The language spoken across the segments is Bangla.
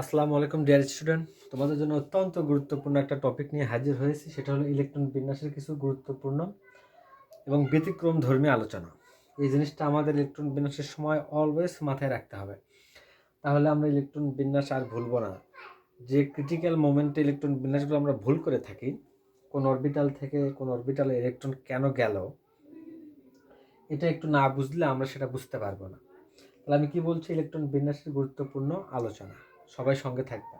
আসসালামু আলাইকুম ডিয়ার স্টুডেন্ট তোমাদের জন্য অত্যন্ত গুরুত্বপূর্ণ একটা টপিক নিয়ে হাজির হয়েছি, সেটা হলো ইলেকট্রন বিন্যাসের কিছু গুরুত্বপূর্ণ এবং ব্যতিক্রম ধর্মী আলোচনা। এই জিনিসটা আমাদের ইলেকট্রন বিন্যাসের সময় অলওয়েজ মাথায় রাখতে হবে। তাহলে আমরা ইলেকট্রন বিন্যাস আর ভুলবো না। যে ক্রিটিক্যাল মোমেন্টে ইলেকট্রন বিন্যাসগুলো আমরা ভুল করে থাকি, কোন অরবিটাল থেকে কোন অরবিটালে ইলেকট্রন কেন গেল, এটা একটু না বুঝলে আমরা সেটা বুঝতে পারব না। তাহলে আমি কি বলছি? ইলেকট্রন বিন্যাসের গুরুত্বপূর্ণ আলোচনা। সবাই সঙ্গে থাকবে।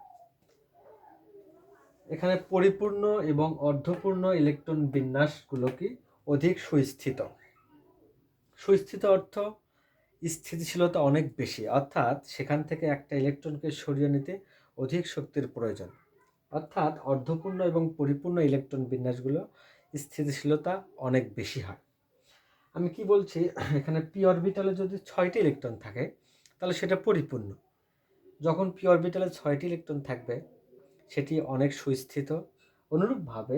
এখানে পরিপূর্ণ এবং অর্ধপূর্ণ ইলেকট্রন বিন্যাসগুলো কি অধিক সুস্থিত? সুস্থিত অর্থ স্থিতিশীলতা অনেক বেশি, অর্থাৎ সেখান থেকে একটা ইলেকট্রনকে সরিয়ে নিতে অধিক শক্তির প্রয়োজন। অর্থাৎ অর্ধপূর্ণ এবং পরিপূর্ণ ইলেকট্রন বিন্যাসগুলো স্থিতিশীলতা অনেক বেশি হয়। আমি কি বলছি, এখানে পি অরবিটালে যদি ছয়টি ইলেকট্রন থাকে, তাহলে সেটা পরিপূর্ণ। যখন পি অরবিটালে ছয়টি ইলেকট্রন থাকবে, সেটি অনেক সুস্থিত। অনুরূপভাবে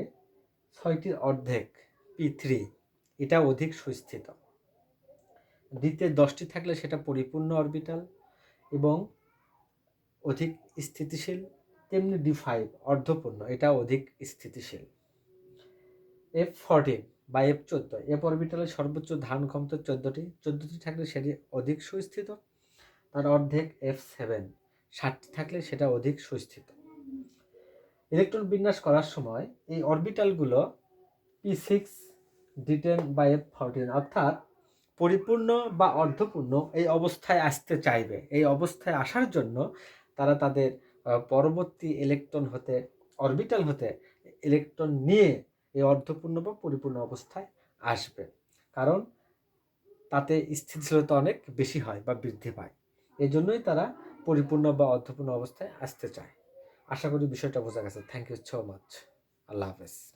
ছয়টির অর্ধেক পি থ্রি এটা অধিক সুস্থিত। দ্বিতীয় দশটি থাকলে সেটা পরিপূর্ণ অরবিটাল এবং অধিক স্থিতিশীল, তেমনি ডি ফাইভ অর্ধপূর্ণ, এটা অধিক স্থিতিশীল। এফ ফোরটিন বা এফ চোদ্দ এফ অরবিটালের সর্বোচ্চ ধারণ ক্ষমতা চোদ্দটি চোদ্দটি থাকলে সেটি অধিক সুস্থিত। তার অর্ধেক এফ সেভেন ষাটটি থাকলে সেটা অধিক সুস্থিত। ইলেকট্রন বিন্যাস করার সময় এই অরবিটালগুলো পি সিক্স ডিটেন বা এফ ফোরটিন অর্থাৎ পরিপূর্ণ বা অর্ধপূর্ণ এই অবস্থায় আসতে চাইবে। এই অবস্থায় আসার জন্য তারা তাদের পরবর্তী ইলেকট্রন হতে, অরবিটাল হতে ইলেকট্রন নিয়ে এই অর্ধপূর্ণ বা পরিপূর্ণ অবস্থায় আসবে। কারণ তাতে স্থিতিশীলতা অনেক বেশি হয় বা বৃদ্ধি পায়। এই জন্যই তারা পরিপূর্ণ বা অর্থপূর্ণ অবস্থায় আসতে চায়। আশা করি বিষয়টা বোঝা গেছে। থ্যাংক ইউ সো মাচ আল্লাহ হাফেজ।